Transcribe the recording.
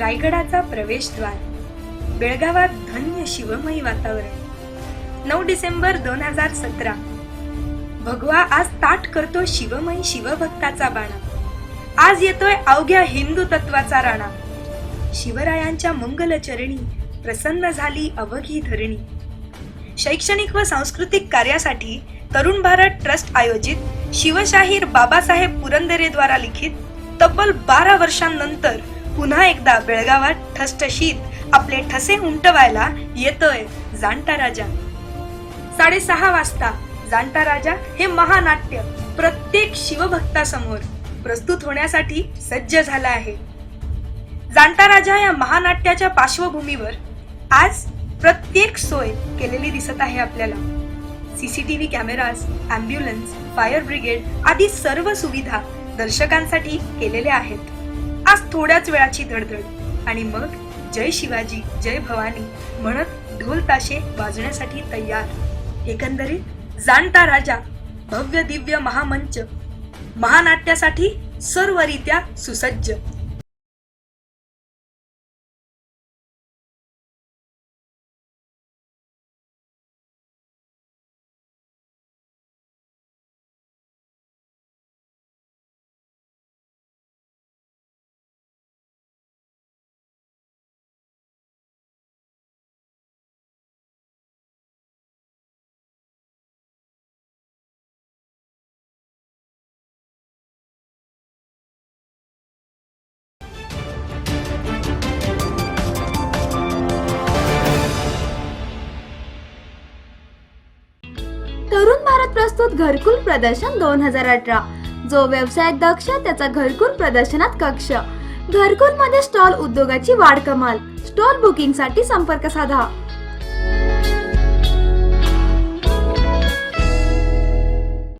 रायगडाचा प्रवेशद्वार. बेळगावात धन्य शिवमयी वातावरण. नऊ डिसेंबर दोन हजार सतरा. भगवा आज ताट करतो शिवमयी शिवभक्ताचा बाणा. आज येतोय अवघ्या हिंदू तत्वाचा राणा. शिवरायांच्या मंगलचरणी प्रसन्न झाली अवघी धरणी. शैक्षणिक व सांस्कृतिक कार्यासाठी तरुण भारत ट्रस्ट आयोजित शिवशाहीर बाबासाहेब पुरंदरेद्वारा लिखित तब्बल बारा वर्षांनंतर पुन्हा एकदा बेळगावात ठसठशीत आपले ठसे उमटवायला येतोय जाणता राजा. साडेसहा वाजता जाणता राजा हे महानाट्य प्रत्येक शिवभक्तासमोर प्रस्तुत होण्यासाठी सज्ज झाला आहे. जाणता राजा या महानाट्याच्या पार्श्वभूमीवर आज प्रत्येक सोय केलेली दिसत आहे आपल्याला. CCTV cameras ambulance fire brigade आदी सर्व सुविधा दर्शकांसाठी केलेल्या आहेत. आज थोड्याच वेळाची धडधड. आणि मग जय शिवाजी जय भवानी म्हणत ढोल ताशे वाजण्यासाठी तयार. एकंदरीत जाणता राजा भव्य दिव्य महामंच. महानाट्यासाठी सर्वरित्या सुसज्ज. भारत प्रस्तुत घरकुल प्रदर्शन दोन हजार अठरा. जो व्यवसाय दक्ष त्याचा घरकुल प्रदर्शनात कक्ष. घरकुलमध्ये स्टॉल उद्योगाची वाढ कमाल. स्टॉल बुकिंगसाठी संपर्क साधा.